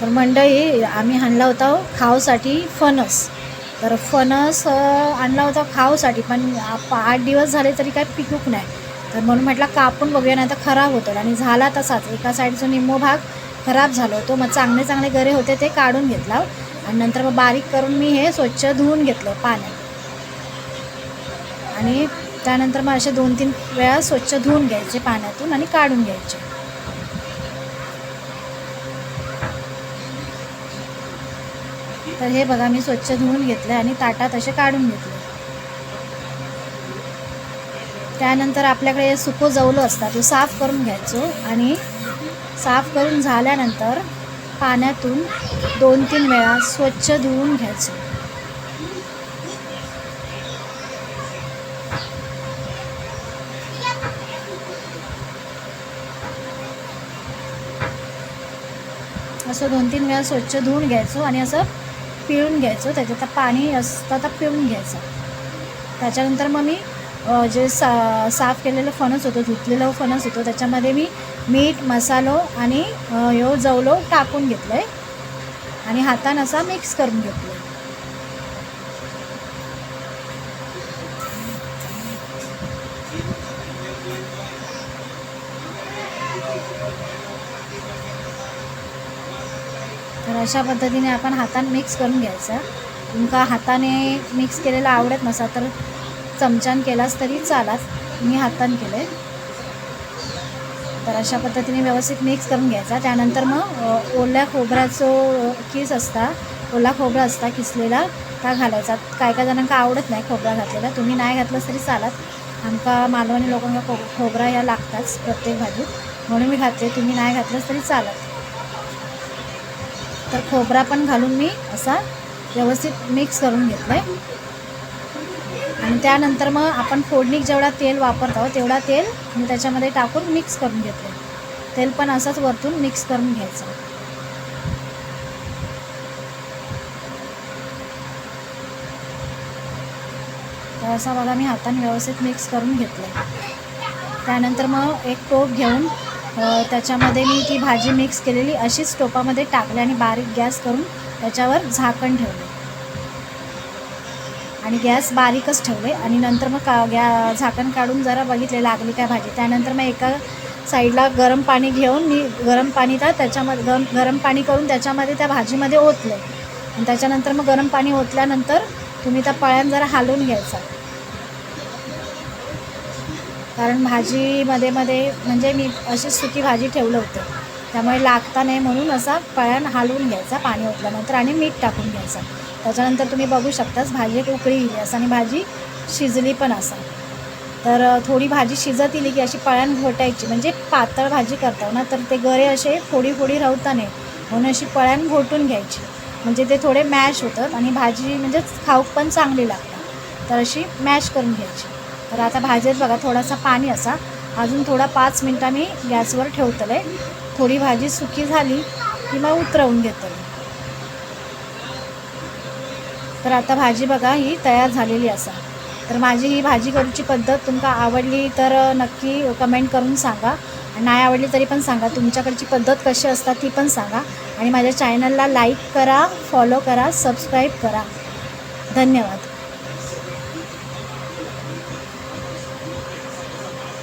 तर मंडई आम्ही आणला होता खावसाठी फणस. तर फणस आणला होता खावसाठी पण आठ दिवस झाले तरी काय पिकूक नाही. तर म्हणून म्हटलं कापून बघूया नाही तर खराब होतो आणि झाला तसाच. एका साईडचा निम्मो भाग खराब झाला. होतो मग चांगले चांगले गरे होते ते काढून घेतला. आणि नंतर मग बारीक करून मी हे स्वच्छ धुवून घेतलं पाण्यात. आणि त्यानंतर मग असे दोन तीन वेळा स्वच्छ धुवून घ्यायचे पाण्यातून आणि काढून घ्यायचे. तर हे बघा मी स्वच्छ धुवून घेतलं आणि ताटात असे काढून घेतले. त्यानंतर आपल्याकडे सुको जवलं असतात तो साफ करून घ्यायचो आणि साफ करून झाल्यानंतर पाण्यातून दोन तीन वेळा स्वच्छ धुवून घ्यायचं. असं दोन तीन वेळा स्वच्छ धुवून घ्यायचो आणि असं पिळून घ्यायचो त्याच्यात पाणी असतं आता पिळून घ्यायचं. त्याच्यानंतर मग मी जे सा साफ केलेलं फणस होतं धुतलेलं फणस होतं त्याच्यामध्ये मी मीठ मसालो आणि यो जवलो टाकून घेतलं आहे आणि हातानं असा मिक्स करून घेतलं तर अशा पद्धतीने आपण हाताने मिक्स करून घ्यायचं. तुमका हाताने मिक्स केलेला आवडत नसा तर चमच्यान केलास तरी चालाच मी हाताने केले तर अशा पद्धतीने व्यवस्थित मिक्स करून घ्यायचा. त्यानंतर मग ओल्या खोबऱ्याचं किस असता ओला खोबरा असता किसलेला का घालायचा. काय काय जणांका आवडत नाही खोबरा घातलेला. तुम्ही नाही घातलं तरी चालत. आमका मालवणी लोकांना खो खोबरा या लागताच प्रत्येक भाजीत. म्हणून मी घातले तुम्ही नाही घातलंच तरी चालत. तर खोबरा पण घालून मी असा व्यवस्थित मिक्स करून घेतलं आहे आणि त्यानंतर मग आपण फोडणीक जेवढा तेल वापरत आहोत तेवढा तेल मी त्याच्यामध्ये टाकून मिक्स करून घेतलं तेल पण असंच वरतून मिक्स करून घ्यायचं. तर असा बघा मी हाताने व्यवस्थित मिक्स करून घेतलं त्यानंतर मग एक टोप घेऊन त्याच्यामध्ये मी ती भाजी मिक्स केलेली अशीच टोपामध्ये टाकली आणि बारीक गॅस करून त्याच्यावर झाकण ठेवले. आणि गॅस बारीकच ठेवले आणि नंतर मग का गॅ झाकण काढून जरा बघितले लागली काय भाजी. त्यानंतर मग एका साईडला गरम पाणी घेऊन मी गरम पाणी तर त्याच्यामध्ये गरम गरम पाणी करून त्याच्यामध्ये त्या भाजीमध्ये ओतले. आणि त्याच्यानंतर मग गरम पाणी ओतल्यानंतर तुम्ही त्या पळ्यान जरा हालवून घ्यायचा. कारण भाजीमध्ये मध्ये म्हणजे मी अशी सुकी भाजी ठेवलं होतं. त्यामुळे लागता नाही म्हणून असा पळ्यान हालवून घ्यायचा पाणी ओतल्यानंतर आणि मीठ टाकून घ्यायचं. त्याच्यानंतर तुम्ही बघू शकताच भाजी एक उकळी येईल असं आणि भाजी शिजली पण असा. तर थोडी भाजी शिजत येली की अशी पळ्यान घोटायची म्हणजे पातळ भाजी करताव ना तर ते गरे असे फोडी फोडी राहता नाही म्हणून अशी पळ्यान घोटून घ्यायची. म्हणजे ते थोडे मॅश होतात आणि भाजी म्हणजे खाऊक पण चांगली लागतात. तर अशी मॅश करून घ्यायची. तर आता भाजीत बघा थोडासा पाणी असा. अजून थोडा पाच मिनटं मी गॅसवर ठेवतले थोडी भाजी सुकी झाली की मग उतरवून घेतले तर आता भाजी बघा ही तयार झालेली असा. तर माझी ही भाजी करूची पद्धत तुमका आवडली तर नक्की कमेंट करून सांगा. नाही आवडली तरी पण सांगा. तुमच्याकडची पद्धत कशी असतात ती पण सांगा. आणि माझ्या चॅनलला लाईक करा फॉलो करा सबस्क्राईब करा. धन्यवाद.